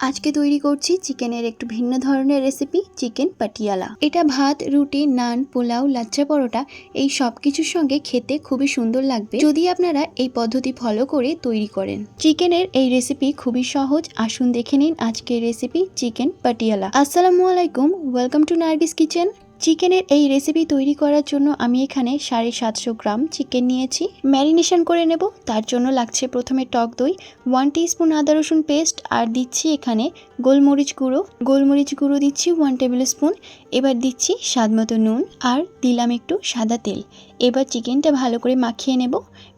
আজকে তৈরি করছি চিকেনের একটু ভিন্ন ধরনের রেসিপি চিকেন পাটিয়ালা। এটা ভাত, রুটি, নান, পোলাও, লাচ্চা পরোটা, এই সব কিছুর সঙ্গে খেতে খুবই সুন্দর লাগবে। যদি আপনারা এই পদ্ধতি ফলো করে তৈরি করেন। চিকেনের এই রেসিপি খুবই সহজ। আসুন দেখে নিন আজকের রেসিপি চিকেন পাটিয়ালা। আসসালামু আলাইকুম। ওয়েলকাম টু নার্গিস কিচেন চিকেনের এই রেসিপি তৈরি করার জন্য আমি এখানে সাড়ে সাতশো গ্রাম চিকেন নিয়েছি। ম্যারিনেশন করে নেব, তার জন্য লাগছে প্রথমে টক দই ওয়ান স্পুন আদা রসুন পেস্ট আর দিচ্ছি এখানে গোলমরিচ গুঁড়ো। গোলমরিচ গুঁড়ো দিচ্ছি ওয়ান টেবিল স্পুন এবার দিচ্ছি স্বাদ মতো নুন, আর দিলাম একটু সাদা তেল। এবার চিকেনটা ভালো করে মাখিয়ে নেব।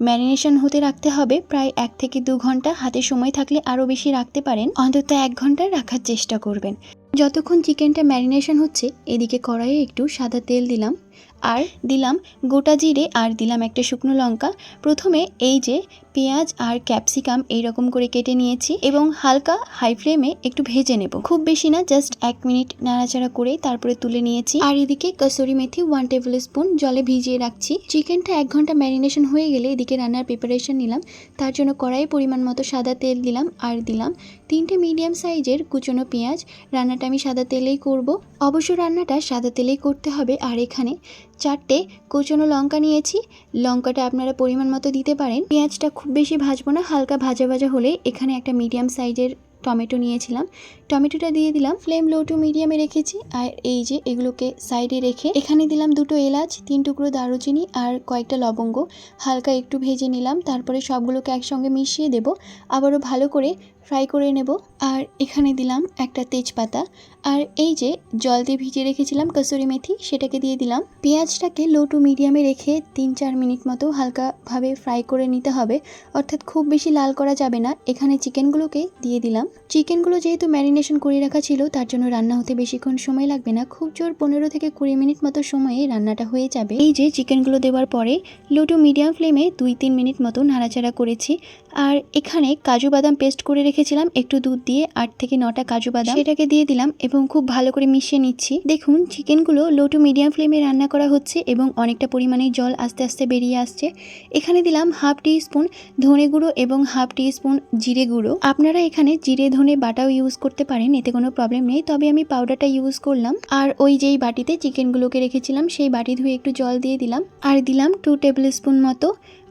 ম্যারিনেশন হতে রাখতে হবে প্রায় এক থেকে দু ঘণ্টা, হাতে সময় থাকলে আরও বেশি রাখতে পারেন। অন্তত এক ঘণ্টা রাখার চেষ্টা করবেন। যতক্ষণ চিকেনটা ম্যারিনেশন হচ্ছে এদিকে কড়াইয়ে একটু সাদা তেল দিলাম। আর দিলাম গোটা জিরে আর দিলাম একটা শুকনো লঙ্কা। প্রথমে এই যে পেঁয়াজ আর ক্যাপসিকাম এই রকম করে কেটে নিয়েছি এবং হালকা হাই ফ্লেমে একটু ভেজে নেব। খুব বেশি না জাস্ট এক মিনিট নাড়াচাড়া করে তারপরে তুলে নিয়েছি। আর এদিকে kasuri methi one tablespoon জলে ভিজিয়ে রাখছি। চিকেনটা এক ঘণ্টা ম্যারিনেশন হয়ে গেলে এদিকে রান্নার প্রিপারেশন নিলাম। তার জন্য কড়াই পরিমাণ মতো সাদা তেল দিলাম আর দিলাম তিনটে মিডিয়াম সাইজের কুচনো পেঁয়াজ। রান্নাটা আমি সাদা তেলেই করব। অবশ্য রান্নাটা সাদা তেলেই করতে হবে আর এখানে চারটে কুচনো লঙ্কা নিয়েছি। লঙ্কাটা আপনারা পরিমাণ মতো দিতে পারেন। পেঁয়াজটা খুব বেশি ভাজবো না, হালকা ভাজা ভাজা হলে এখানে একটা মিডিয়াম সাইজের টমেটো নিয়েছিলাম। টমেটোটা দিয়ে দিলাম। ফ্লেম লো টু মিডিয়ামে রেখেছি। আর এই যে এগুলোকে সাইডে রেখে এখানে দিলাম দুটো এলাচ, তিন টুকরো দারুচিনি আর কয়েকটা লবঙ্গ। হালকা একটু ভেজে নিলাম, তারপরে সবগুলোকে একসঙ্গে মিশিয়ে দেব। আবারও ভালো করে ফ্রাই করে নেব। আর এখানে দিলাম একটা তেজপাতা। আর এই যে জল দিয়ে ভিজিয়ে রেখেছিলাম কসুরি মেথি, সেটাকে দিয়ে দিলাম। পেঁয়াজটাকে লো টু মিডিয়ামে রেখে তিন চার মিনিট মতো হালকাভাবে ফ্রাই করে নিতে হবে। অর্থাৎ খুব বেশি লাল করা যাবে না। এখানে চিকেনগুলোকে দিয়ে দিলাম। চিকেনগুলো যেহেতু ম্যারিনেশন করে রাখা ছিল, তার জন্য রান্না হতে বেশিক্ষণ সময় লাগবে না। খুব জোর পনেরো থেকে কুড়ি মিনিট মতো সময়ে রান্নাটা হয়ে যাবে। এই যে চিকেনগুলো দেওয়ার পরে লো টু মিডিয়াম ফ্লেমে দুই তিন মিনিট মতো নাড়াচাড়া করেছি। আর এখানে কাজু বাদাম পেস্ট করে রেখেছিলাম একটু দুধ দিয়ে আট থেকে নটা কাজু বাদাম। সেটাকে দিয়ে দিলাম এবং খুব ভালো করে মিশিয়ে নিচ্ছি। দেখুন, চিকেনগুলো লো টু মিডিয়াম ফ্লেমে রান্না করা হচ্ছে এবং অনেকটা পরিমাণে জল আস্তে আস্তে বেরিয়ে আসছে। এখানে দিলাম হাফ টি স্পুন ধনে গুঁড়ো এবং হাফ টি স্পুন জিরে গুঁড়ো। আপনারা এখানে জিরে, ধনে বাটাও ইউজ করতে পারেন, এতে কোনো প্রবলেম নেই। তবে আমি পাউডারটা ইউজ করলাম। আর ওই যেই বাটিতে চিকেনগুলোকে রেখেছিলাম, সেই বাটি ধুয়ে একটু জল দিয়ে দিলাম। আর দিলাম টু টেবিল স্পুন মতো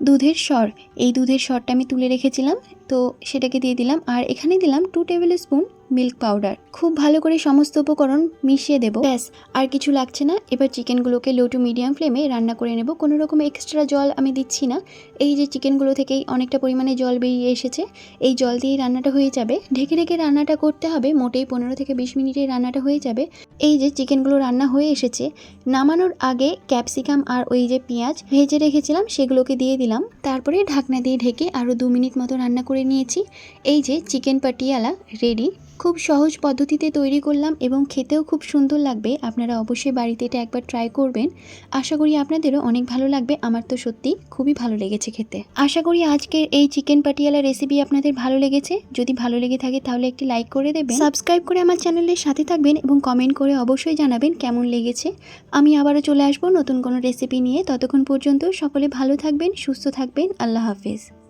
দুধের সর এই দুধের সরটা আমি তুলে রেখেছিলাম। তো সেটাকে দিয়ে দিলাম আর এখানে দিলাম two tablespoon milk powder. খুব ভালো করে সমস্ত উপকরণ মিশিয়ে দেবো। ব্যাস, আর কিছু লাগছে না। এবার চিকেনগুলোকে লো টু মিডিয়াম ফ্লেমে রান্না করে নেব। কোনো রকম এক্সট্রা জল আমি দিচ্ছি না। এই যে চিকেনগুলো থেকেই অনেকটা পরিমাণে জল বেরিয়ে এসেছে। এই জল দিয়েই রান্নাটা হয়ে যাবে। ঢেকে ঢেকে রান্নাটা করতে হবে। মোটেই পনেরো থেকে বিশ মিনিটে রান্নাটা হয়ে যাবে। এই যে চিকেনগুলো রান্না হয়ে এসেছে। নামানোর আগে ক্যাপসিকাম আর ওই যে পেঁয়াজ ভেজে রেখেছিলাম, সেগুলোকে দিয়ে দিলাম। তারপরে ঢাকনা দিয়ে ঢেকে আরও দু মিনিট মতো রান্না করে নিয়েছি। এই যে চিকেন পাটিয়ালা রেডি খুব সহজ পদ্ধতিতে তৈরি করলাম এবং খেতেও খুব সুন্দর লাগবে। আপনারা অবশ্যই বাড়িতে এটা একবার ট্রাই করবেন। আশা করি আপনাদেরও অনেক ভালো লাগবে। আমার তো সত্যি খুবই ভালো লেগেছে খেতে। আশা করি আজকের এই চিকেন পাটিয়ালা রেসিপি আপনাদের ভালো লেগেছে। যদি ভালো লেগে থাকে তাহলে একটি লাইক করে দেবেন। সাবস্ক্রাইব করে আমার চ্যানেলের সাথে থাকবেন এবং কমেন্ট করে অবশ্যই জানাবেন কেমন লেগেছে। আমি আবারও চলে আসব নতুন কোনো রেসিপি নিয়ে। ততক্ষণ পর্যন্ত সকলে ভালো থাকবেন, সুস্থ থাকবেন। আল্লাহ হাফেজ।